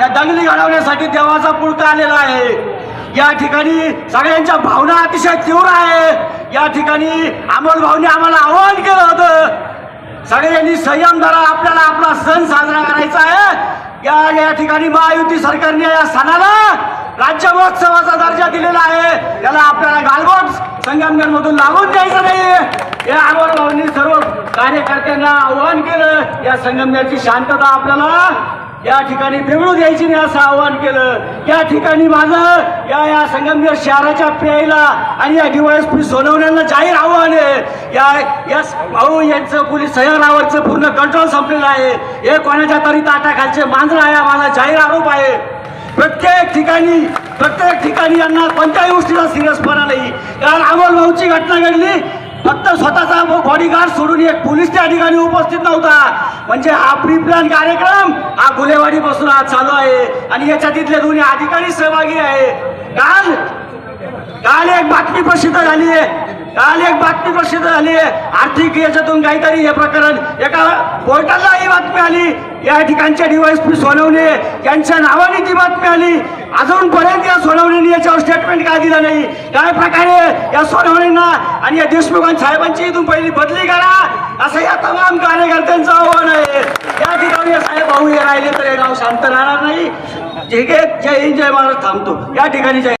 या दंगली घडवण्यासाठी देवाचा पुळका आलेला आहे. या ठिकाणी सगळ्यांच्या भावना अतिशय तीव्र आहे. या ठिकाणी अमोल भाऊने आम्हाला आवाहन केलं होतं. सगळ्यांनी संयम धरा आपल्याला आपला सण साजरा करायचा आहे. या या ठिकाणी महायुती सरकारने या सणाला राज्य महोत्सवाचा दर्जा दिलेला आहे. त्याला आपल्याला गालबोट संगमनेरमधून लागून द्यायचं नाही. या अमोल भाऊंनी सर्व कार्यकर्त्यांना आव्हान केलं. या संगमनेरची शांतता आपल्याला या ठिकाणी बिघडू द्यायची नाही असं आवाहन केलं. या ठिकाणी माझं या या संगमनेर शहराच्या प्यायला आणि या डीवायएसपी सोनवण्याला जाहीर आव्हान आहे. या या भाऊ यांचं पोलीस शहरावरचं पूर्ण कंट्रोल संपलेलं आहे. हे कोणाच्या तरी ताटाखालचे मांजर आहे माझा जाहीर आरोप आहे. प्रत्येक ठिकाणी प्रत्येक ठिकाणी यांना कोणत्याही गोष्टीला सिरियसपणा नाही. कारण अमोल भाऊची घटना घडली फक्त स्वतःचा बॉडीगार्ड सोडून एक पोलीस त्या ठिकाणी उपस्थित नव्हता. म्हणजे हा प्री प्लॅन कार्यक्रम हा गुलेवाडीपासून आज चालू आहे. आणि याच्या तिथले दोन्ही अधिकारी सहभागी आहे. काल काल एक बातमी प्रसिद्ध झाली आहे. काल एक बातमी प्रसिद्ध झाली आहे. आर्थिक याच्यातून काहीतरी हे प्रकरण एका पोर्टलला ही बातमी आली. या ठिकाणच्या डीवायसपी सोनवणे यांच्या नावाने ती बातमी आली. अजूनपर्यंत या सोनवणींनी याच्यावर स्टेटमेंट काय दिलं नाही. काय प्रकारे या सोनवणींना आणि या देशमुखां साहेबांची इथून पहिली बदली करा. असं या तमाम कार्यकर्त्यांचं आव्हान आहे. त्या ठिकाणी साहेब भाऊ हे राहिले तर हे गाव शांत राहणार नाही. ठीक आहे? जय हिंद जय महाराज थांबतो. या ठिकाणी जय